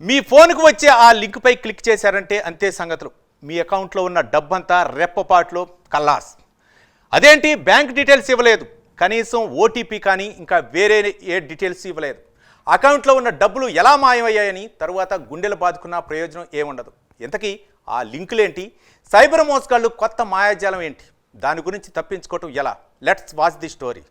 మీ ఫోన్కు వచ్చే ఆ లింక్పై క్లిక్ చేశారంటే అంతే సంగతులు. మీ అకౌంట్లో ఉన్న డబ్బంతా రెప్పపాట్లో కల్లాస్. అదేంటి? బ్యాంక్ డీటెయిల్స్ ఇవ్వలేదు. కనీసం ఓటీపీ కానీ ఇంకా వేరే ఏ డీటెయిల్స్ ఇవ్వలేదు. అకౌంట్లో ఉన్న డబ్బులు ఎలా మాయమయ్యాయని తరువాత గుండెలు బాదుకున్న ప్రయోజనం ఏముండదు. ఇంతకీ ఆ లింకులేంటి? సైబర్ మోసగాళ్ళు కొత్త మాయాజాలం ఏంటి? దాని గురించి తప్పించుకోవటం ఎలా? Let's watch the story.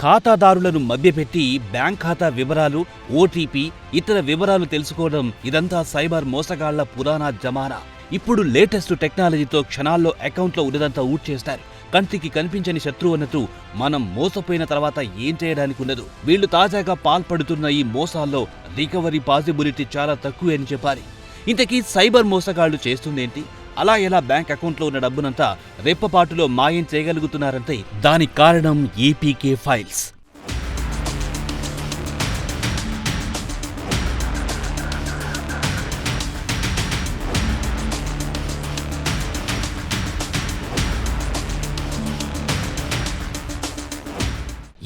ఖాతాదారులను మభ్యపెట్టి బ్యాంక్ ఖాతా వివరాలు ఓటీపీ ఇతర వివరాలు తెలుసుకోవడం ఇదంతా సైబర్ మోసగాళ్ళ పురాణా జమానా. ఇప్పుడు లేటెస్ట్ టెక్నాలజీతో క్షణాల్లో అకౌంట్లో ఉన్నదంతా ఊడ్చేస్తారు. కంటికి కనిపించని శత్రువు అన్నట్టు మనం మోసపోయిన తర్వాత ఏం చేయడానికి ఉండదు. వీళ్ళు తాజాగా పాల్పడుతున్న ఈ మోసాల్లో రికవరీ పాసిబిలిటీ చాలా తక్కువే అని చెప్పాలి. ఇంతకీ సైబర్ మోసగాళ్ళు చేస్తుందేంటి? అలా ఎలా బ్యాంక్ అకౌంట్లో ఉన్న డబ్బునంతా రెప్పపాటులో మాయం చేయగలుగుతున్నారంటే దానికి కారణం ఏపీకే ఫైల్స్.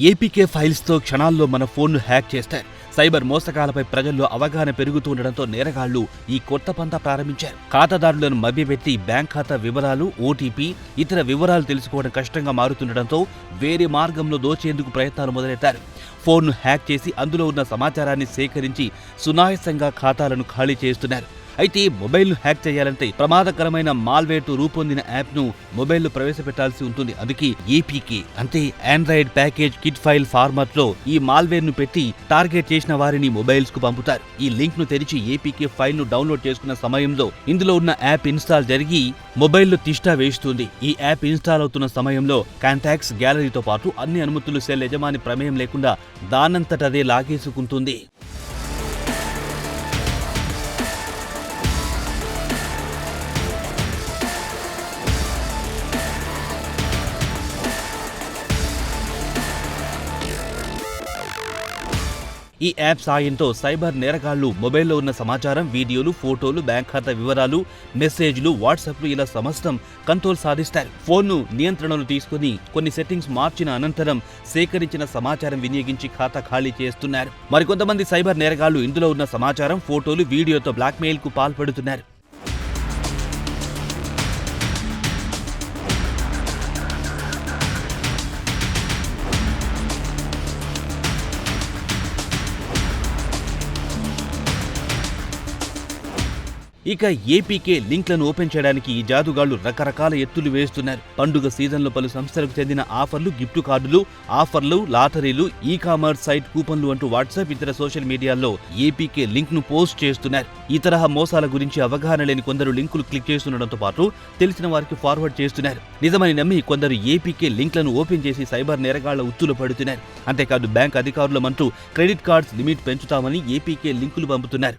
ఏపీకే ఫైల్స్తో క్షణాల్లో మన ఫోన్ను హ్యాక్ చేస్తారు. సైబర్ మోసగాలపై ప్రజల్లో అవగాహన పెరుగుతూ ఉండడంతో నేరగాళ్ళు ఈ కొత్త పంత ప్రారంభించారు. ఖాతాదారులను మభ్యపెట్టి బ్యాంక్ ఖాతా వివరాలు ఓటీపీ ఇతర వివరాలు తెలుసుకోవడం కష్టంగా మారుతుండటంతో వేరే మార్గంలో దోచేందుకు ప్రయత్నాలు మొదలెట్టారు. ఫోన్ను హ్యాక్ చేసి అందులో ఉన్న సమాచారాన్ని సేకరించి సునాయసంగా ఖాతాలను ఖాళీ చేస్తున్నారు. అయితే మొబైల్ను హ్యాక్ చేయాలంటే ప్రమాదకరమైన మాల్వేర్తో రూపొందిన యాప్ను మొబైల్లో ప్రవేశపెట్టాల్సి ఉంటుంది. అందుకే ఏపీకే అంటే ఆండ్రాయిడ్ ప్యాకేజ్ కిట్ ఫైల్ ఫార్మాట్లో ఈ మాల్వేర్ను పెట్టి టార్గెట్ చేసిన వారిని మొబైల్స్కు పంపుతారు. ఈ లింక్ను తెరిచి ఏపీకే ఫైల్ను డౌన్లోడ్ చేసుకున్న సమయంలో ఇందులో ఉన్న యాప్ ఇన్స్టాల్ జరిగి మొబైల్లో తిష్టా వేస్తుంది ఈ యాప్ ఇన్స్టాల్ అవుతున్న సమయంలో కాంటాక్ట్స్ గ్యాలరీతో పాటు అన్ని అనుమతులు సెల్ యజమాని ప్రమేయం లేకుండా దానంతటదే లాగేసుకుంటుంది. ఈ యాప్ సాయంతో సైబర్ నేరగాళ్ళు మొబైల్లో ఉన్న సమాచారం వీడియోలు ఫోటోలు బ్యాంక్ ఖాతా వివరాలు మెసేజ్లు వాట్సాప్లు ఇలా సమస్తం కంట్రోల్ సాధిస్తారు ఫోన్ను నియంత్రణలు తీసుకుని కొన్ని సెట్టింగ్స్ మార్చిన అనంతరం సేకరించిన సమాచారం వినియోగించి ఖాతా ఖాళీ చేస్తున్నారు. మరికొంతమంది సైబర్ నేరగాళ్ళు ఇందులో ఉన్న సమాచారం ఫోటోలు వీడియోతో బ్లాక్మెయిల్కు పాల్పడుతున్నారు. ఇక ఏపీకే లింక్లను ఓపెన్ చేయడానికి ఈ జాదుగాళ్ళు రకరకాల ఎత్తులు వేస్తున్నారు. పండుగ సీజన్లో పలు సంస్థలకు చెందిన ఆఫర్లు గిఫ్ట్ కార్డులు ఆఫర్లు లాటరీలు ఈ కామర్స్ సైట్ కూపన్లు అంటూ వాట్సాప్ ఇతర సోషల్ మీడియాలో ఏపీకే లింక్ను పోస్ట్ చేస్తున్నారు. ఈ తరహా మోసాల గురించి అవగాహన లేని కొందరు లింకులు క్లిక్ చేస్తుండటంతో పాటు తెలిసిన వారికి ఫార్వర్డ్ చేస్తున్నారు. నిజమని నమ్మి కొందరు ఏపీకే లింక్లను ఓపెన్ చేసి సైబర్ నేరగాళ్ళ ఉత్తులు పడుతున్నారు. అంతేకాదు బ్యాంక్ అధికారులమంటూ క్రెడిట్ కార్డ్స్ లిమిట్ పెంచుతామని ఏపీకే లింకులు పంపుతున్నారు.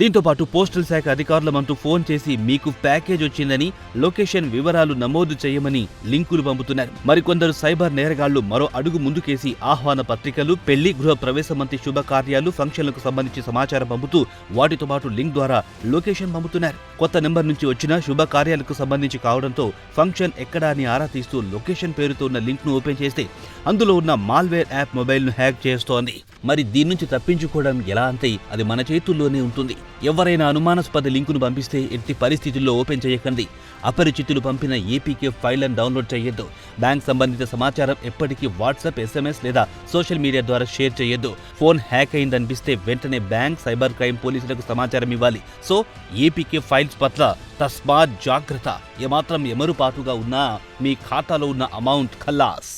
దీంతో పాటు పోస్టల్ శాఖ అధికారులమంటూ ఫోన్ చేసి మీకు ప్యాకేజ్ వచ్చిందని లొకేషన్ వివరాలు నమోదు చేయమని లింకులు పంపుతున్నారు. మరికొందరు సైబర్ నేరగాళ్ళు మరో అడుగు ముందుకేసి ఆహ్వాన పత్రికలు పెళ్ళి గృహ ప్రవేశ మంత్రి శుభకార్యాలు ఫంక్షన్లకు సంబంధించి సమాచారం పంపుతూ వాటితో పాటు లింక్ ద్వారా లొకేషన్ పంపుతున్నారు. కొత్త నెంబర్ నుంచి వచ్చిన శుభకార్యాలకు సంబంధించి కావడంతో ఫంక్షన్ ఎక్కడా అని ఆరా తీస్తూ లొకేషన్ పేరుతో ఉన్న లింక్ను ఓపెన్ చేస్తే అందులో ఉన్న మాల్వేర్ యాప్ మొబైల్ను హ్యాక్ చేస్తోంది. మరి దీని నుంచి తప్పించుకోవడం ఎలా అంటే అది మన చేతుల్లోనే ఉంటుంది. ఎవరైనా అనుమానాస్పద లింకును పంపిస్తే ఎట్టి పరిస్థితుల్లో ఓపెన్ చేయకండి. అపరిచితులు పంపిన ఏపీకే ఫైళ్ళను డౌన్లోడ్ చేయొద్దు. బ్యాంక్ సంబంధిత సమాచారం ఎప్పటికీ వాట్సాప్ ఎస్ఎంఎస్ లేదా సోషల్ మీడియా ద్వారా షేర్ చేయొద్దు. ఫోన్ హ్యాక్ అయిందనిపిస్తే వెంటనే బ్యాంక్ సైబర్ క్రైమ్ పోలీసులకు సమాచారం ఇవ్వాలి. సో ఏపీకే ఫైల్స్ పట్ల తస్మాత్ జాగ్రత్త. ఏమాత్రం ఎమరుపాటుగా ఉన్నా మీ ఖాతాలో ఉన్న అమౌంట్ ఖల్లాస్